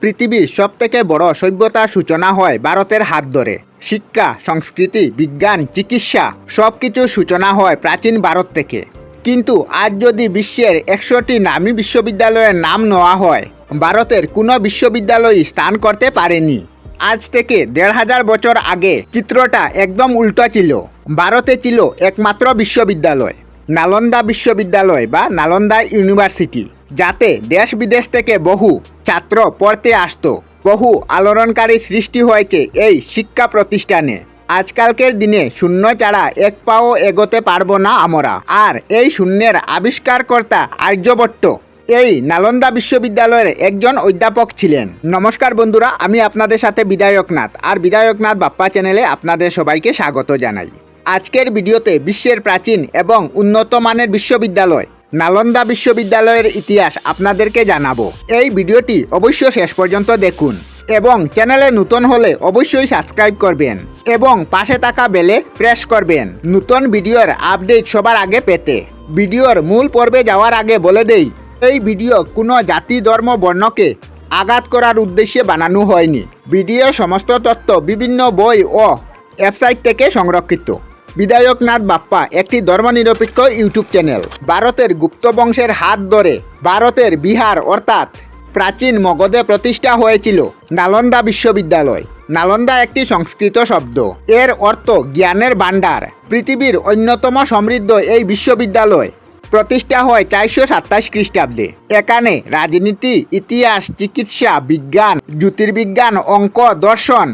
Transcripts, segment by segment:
পৃথিবীর সবথেকে বড় সভ্যতার সূচনা হয় ভারতের হাত ধরে। শিক্ষা, সংস্কৃতি, বিজ্ঞান, চিকিৎসা সব কিছুর সূচনা হয় প্রাচীন ভারত থেকে। কিন্তু আজ যদি বিশ্বের একশোটি নামী বিশ্ববিদ্যালয়ের নাম নেওয়া হয়, ভারতের কোনো বিশ্ববিদ্যালয়ই স্থান করতে পারেনি। আজ থেকে দেড় হাজার বছর আগে চিত্রটা একদম উল্টো ছিল। ভারতে ছিল একমাত্র বিশ্ববিদ্যালয়, নালন্দা বিশ্ববিদ্যালয় বা নালন্দা ইউনিভার্সিটি। যাতে দেশ বিদেশ থেকে বহু ছাত্র পড়তে আসতো। বহু আলোড়নকারী সৃষ্টি হয়েছে এই শিক্ষা প্রতিষ্ঠানে। আজকালকের দিনে শূন্য ছাড়া এক পাও এগোতে পারব না আমরা। আর এই শূন্যের আবিষ্কারকর্তা আর্যভট্ট। এই নালন্দা বিশ্ববিদ্যালয়ের একজন অধ্যাপক ছিলেন। নমস্কার বন্ধুরা, আমি আপনাদের সাথে বিধায়কনাথ। আর বিধায়কনাথ বাপ্পা চ্যানেলে আপনাদের সবাইকে স্বাগত জানাই। আজকের ভিডিওতে বিশ্বের প্রাচীন এবং উন্নত মানের বিশ্ববিদ্যালয় নালন্দা বিশ্ববিদ্যালয়ের ইতিহাস আপনাদেরকে জানাব। এই ভিডিওটি অবশ্যই শেষ পর্যন্ত দেখুন এবং চ্যানেলে নতুন হলে অবশ্যই সাবস্ক্রাইব করবেন এবং পাশে থাকা বেলে প্রেস করবেন নতুন ভিডিওর আপডেট সবার আগে পেতে। ভিডিওর মূল পর্বে যাওয়ার আগে বলে দেই, এই ভিডিও কোনো জাতি, ধর্ম, বর্ণকে আঘাত করার উদ্দেশ্যে বানানো হয়নি। ভিডিওর সমস্ত তথ্য বিভিন্ন বই ও ওয়েবসাইট থেকে সংরক্ষিত। বিধায়কনাথ বাপ্পা একটি ধর্মনিরপেক্ষ ইউটিউব চ্যানেল। ভারতের গুপ্ত বংশের হাত ধরে ভারতের বিহার অর্থাৎ প্রাচীন মগধে প্রতিষ্ঠা হয়েছিল নালন্দা বিশ্ববিদ্যালয়। নালন্দা একটি সংস্কৃত শব্দ। এর অর্থ জ্ঞানের ভাণ্ডার। পৃথিবীর অন্যতম সমৃদ্ধ এই বিশ্ববিদ্যালয় প্রতিষ্ঠা হয় চারশো সাতাশ খ্রিস্টাব্দে। এখানে রাজনীতি, ইতিহাস, চিকিৎসা, বিজ্ঞান, জ্যোতির্বিজ্ঞান, অঙ্ক, দর্শন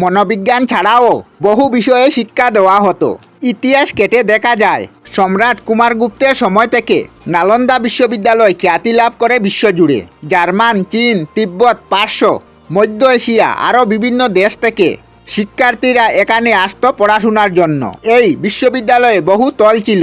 মনোবিজ্ঞান ছাড়াও বহু বিষয়ে শিক্ষা দেওয়া হতো। ইতিহাস কেটে দেখা যায়, সম্রাট কুমারগুপ্তের সময় থেকে নালন্দা বিশ্ববিদ্যালয় খ্যাতি লাভ করে বিশ্বজুড়ে। জার্মান, চীন, তিব্বত, পার্শ্ব, মধ্য এশিয়া আরও বিভিন্ন দেশ থেকে শিক্ষার্থীরা এখানে আসত পড়াশোনার জন্য। এই বিশ্ববিদ্যালয়ে বহু তল ছিল।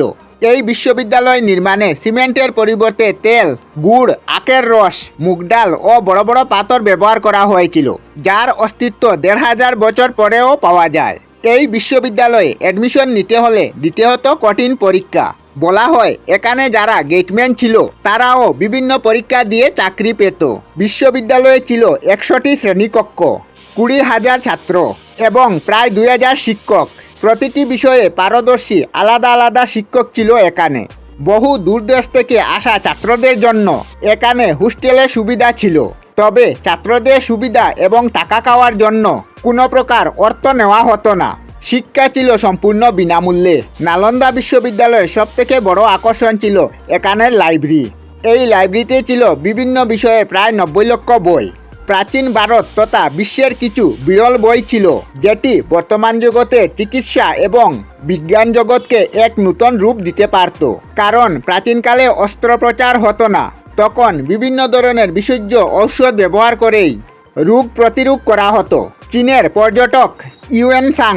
এই বিশ্ববিদ্যালয় নির্মাণে সিমেন্টের পরিবর্তে তেল, গুড়, আখের রস, মুগ ডাল ও বড় বড় পাথর ব্যবহার করা হয়েছিল, যার অস্তিত্ব দেড় হাজার বছর পরেও পাওয়া যায়। এই বিশ্ববিদ্যালয়ে অ্যাডমিশন নিতে হলে দিতে হতো কঠিন পরীক্ষা। বলা হয়, এখানে যারা গেটম্যান ছিল, তারাও বিভিন্ন পরীক্ষা দিয়ে চাকরি পেত। বিশ্ববিদ্যালয়ে ছিল একশোটি শ্রেণীকক্ষ, কুড়ি হাজার ছাত্র এবং প্রায় দুই হাজার শিক্ষক। প্রতিটি বিষয়ে পারদর্শী, আলাদা আলাদা শিক্ষক ছিল এখানে। বহু দূরদেশ থেকে আসা ছাত্রদের জন্য এখানে হোস্টেলের সুবিধা ছিল। তবে ছাত্রদের সুবিধা এবং টাকা খাওয়ার জন্য কোনো প্রকার অর্থ নেওয়া হতো না। শিক্ষা ছিল সম্পূর্ণ বিনামূল্যে। নালন্দা বিশ্ববিদ্যালয়ের সবথেকে বড় আকর্ষণ ছিল এখানের লাইব্রেরি। এই লাইব্রেরিতে ছিল বিভিন্ন বিষয়ে প্রায় নব্বই লক্ষ বই। প্রাচীন ভারত তথা বিশ্বের কিছু বিরল বই ছিল, যেটি বর্তমান জগতে চিকিৎসা এবং বিজ্ঞান জগৎকে এক নূতন রূপ দিতে পারত। কারণ প্রাচীনকালে অস্ত্রোপচার হতো না, তখন বিভিন্ন ধরনের বিশুদ্ধ ঔষধ ব্যবহার করেই রোগ প্রতিরোধ করা হতো। চীনের পর্যটক ইউএন সাং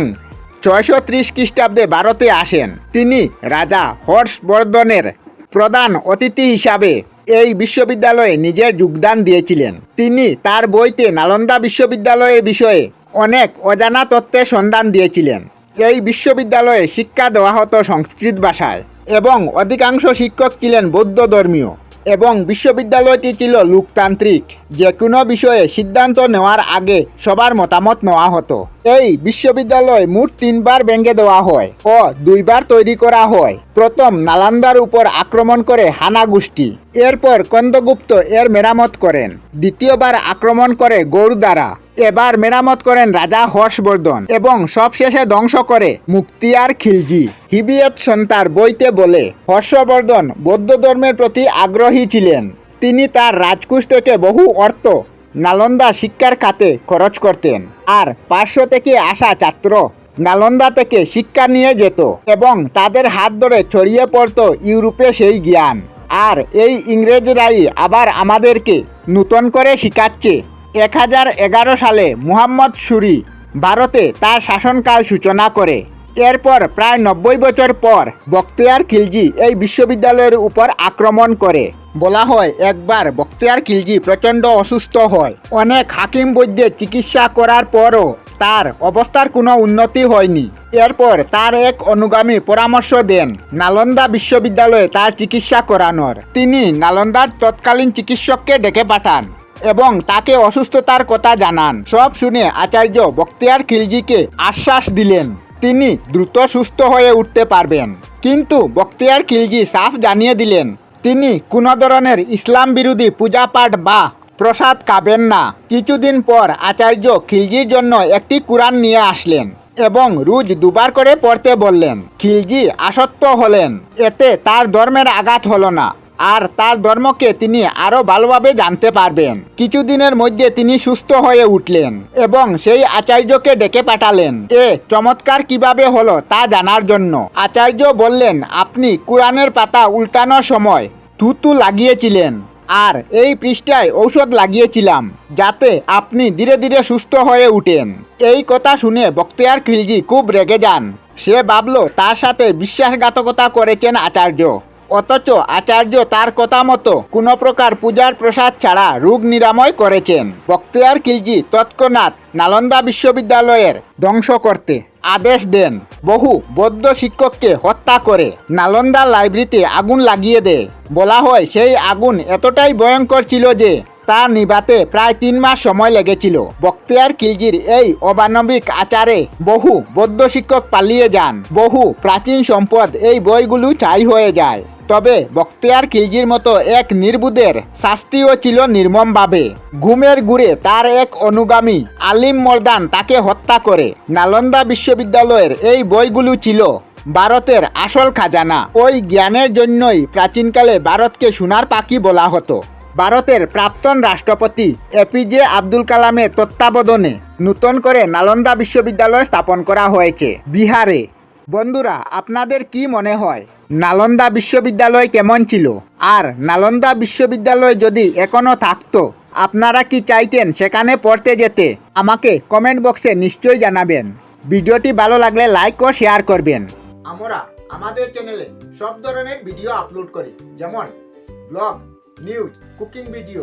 ছয়শো ত্রিশ খ্রিস্টাব্দে ভারতে আসেন। তিনি রাজা হর্ষবর্ধনের প্রধান অতিথি হিসাবে এই বিশ্ববিদ্যালয়ে নিজের যোগদান দিয়েছিলেন। তিনি তার বইতে নালন্দা বিশ্ববিদ্যালয়ের বিষয়ে অনেক অজানা তত্ত্বের সন্ধান দিয়েছিলেন। এই বিশ্ববিদ্যালয়ে শিক্ষা দেওয়া হতো সংস্কৃত ভাষায় এবং অধিকাংশ শিক্ষক ছিলেন বৌদ্ধ ধর্মীয়। এবং বিশ্ববিদ্যালয়টি ছিল লোকতান্ত্রিক। যে কোনো বিষয়ে সিদ্ধান্ত নেওয়ার আগে সবার মতামত নেওয়া হতো। এই বিশ্ববিদ্যালয় মোট তিনবার ভেঙে দেওয়া হয় ও দুইবার তৈরি করা হয়। প্রথম নালান্দার উপর আক্রমণ করে হানা গোষ্ঠী। এরপর কন্দগুপ্ত এর মেরামত করেন। দ্বিতীয়বার আক্রমণ করে গৌরদ্বারা এবার মেরামত করেন রাজা হর্ষবর্ধন এবং সবশেষে ধ্বংস করে মুক্তিয়ার খিলজি। হিবিয়ত সন্তার বইতে বলে, হর্ষবর্ধন বৌদ্ধ ধর্মের প্রতি আগ্রহী ছিলেন। তিনি তার রাজকুশ থেকে বহু অর্থ, নালন্দা শিক্ষার খাতে খরচ করতেন আর পার্শ্ব থেকে আসা ছাত্র নালন্দা থেকে শিক্ষা নিয়ে যেত এবং তাদের হাত ধরে ছড়িয়ে পড়তো ইউরোপে সেই জ্ঞান। আর এই ইংরেজরাই আবার আমাদেরকে নূতন করে শিখাচ্ছে। এক হাজার এগারো সালে মুহাম্মদ সুরি ভারতে তার শাসনকাল সূচনা করে। এরপর প্রায় নব্বই বছর পর বক্তিয়ার খিলজি এই বিশ্ববিদ্যালয়ের উপর আক্রমণ করে। বলা হয়, একবার বক্তিয়ার খিলজি প্রচণ্ড অসুস্থ হয়। অনেক হাকিম বৈদ্যের চিকিৎসা করার পরও তার অবস্থার কোনো উন্নতি হয়নি। এরপর তার এক অনুগামী পরামর্শ দেন নালন্দা বিশ্ববিদ্যালয়ে তার চিকিৎসা করানোর। তিনি নালন্দার তৎকালীন চিকিৎসককে ডেকে পাঠান। এবং তাকে অসুস্থতার কথা জানান। সব শুনে আচার্য বক্তিয়ার খিলজিকে আশ্বাস দিলেন, তিনি দ্রুত সুস্থ হয়ে উঠতে পারবেন। কিন্তু বক্তিয়ার খিলজি সাফ জানিয়ে দিলেন, তিনি কোনো ধরনের ইসলাম বিরোধী পূজাপাঠ বা প্রসাদ খাবেন না। কিছুদিন পর আচার্য খিলজির জন্য একটি কোরআন নিয়ে আসলেন এবং রুজ দুবার করে পড়তে বললেন। খিলজি আসক্ত হলেন, এতে তার ধর্মের আঘাত হলো না। আর তার ধর্মকে তিনি আরও ভালোভাবে জানতে পারবেন। কিছুদিনের মধ্যে তিনি সুস্থ হয়ে উঠলেন এবং সেই আচার্যকে ডেকে পাঠালেন। এ চমৎকার কীভাবে হলো তা জানার জন্য। আচার্য বললেন, আপনি কোরআনের পাতা উল্টানোর সময় থুতু লাগিয়েছিলেন আর এই পৃষ্ঠায় ঔষধ লাগিয়েছিলাম, যাতে আপনি ধীরে ধীরে সুস্থ হয়ে উঠেন। এই কথা শুনে বক্তিয়ার খিলজি খুব রেগে যান। সে ভাবল, তার সাথে বিশ্বাসঘাতকতা করেছেন আচার্য। অথচ আচার্য তার কথা মতো কোনো প্রকার পূজার প্রসাদ ছাড়া রোগ নিরাময় করেছেন। বক্তিয়ার খিলজি তৎক্ষণাৎ নালন্দা বিশ্ববিদ্যালয়ের ধ্বংস করতে আদেশ দেন। বহু বৌদ্ধ শিক্ষককে হত্যা করে নালন্দা লাইব্রেরিতে আগুন লাগিয়ে দেয়। বলা হয় সেই আগুন এতটাই ভয়ঙ্কর ছিল যে তা নিভাতে প্রায় তিন মাস সময় লেগেছিল। বক্তিয়ার খিলজির এই অমানবিক আচারে বহু বৌদ্ধ শিক্ষক পালিয়ে যান। বহু প্রাচীন সম্পদ এই বইগুলো চাই হয়ে যায়। তবে বক্তিয়ার খিলজির মতো এক নির্বুদের শাস্তিও ছিল নির্মমভাবে। ঘুমের গুড়ে তার এক অনুগামী আলিম মর্দান তাকে হত্যা করে। নালন্দা বিশ্ববিদ্যালয়ের এই বইগুলো ছিল ভারতের আসল খাজানা। ওই জ্ঞানের জন্যই প্রাচীনকালে ভারতকে সোনার পাখি বলা হতো। ভারতের প্রাক্তন রাষ্ট্রপতি এপিজে আব্দুল কালামের তত্ত্বাবধানে নূতন করে নালন্দা বিশ্ববিদ্যালয় স্থাপন করা হয়েছে। বিহারে বন্ধুরা, আপনাদের কি মনে হয়, নালন্দা বিশ্ববিদ্যালয় কেমন ছিল? আর নালন্দা বিশ্ববিদ্যালয় যদি এখনও থাকতো, আপনারা কি চাইতেন সেখানে পড়তে যেতে? আমাকে কমেন্ট বক্সে নিশ্চয়ই জানাবেন। ভিডিওটি ভালো লাগলে লাইক ও শেয়ার করবেন। আমরা আমাদের চ্যানেলে সব ধরনের ভিডিও আপলোড করি, যেমন ব্লগ নিউজ কুকিং ভিডিও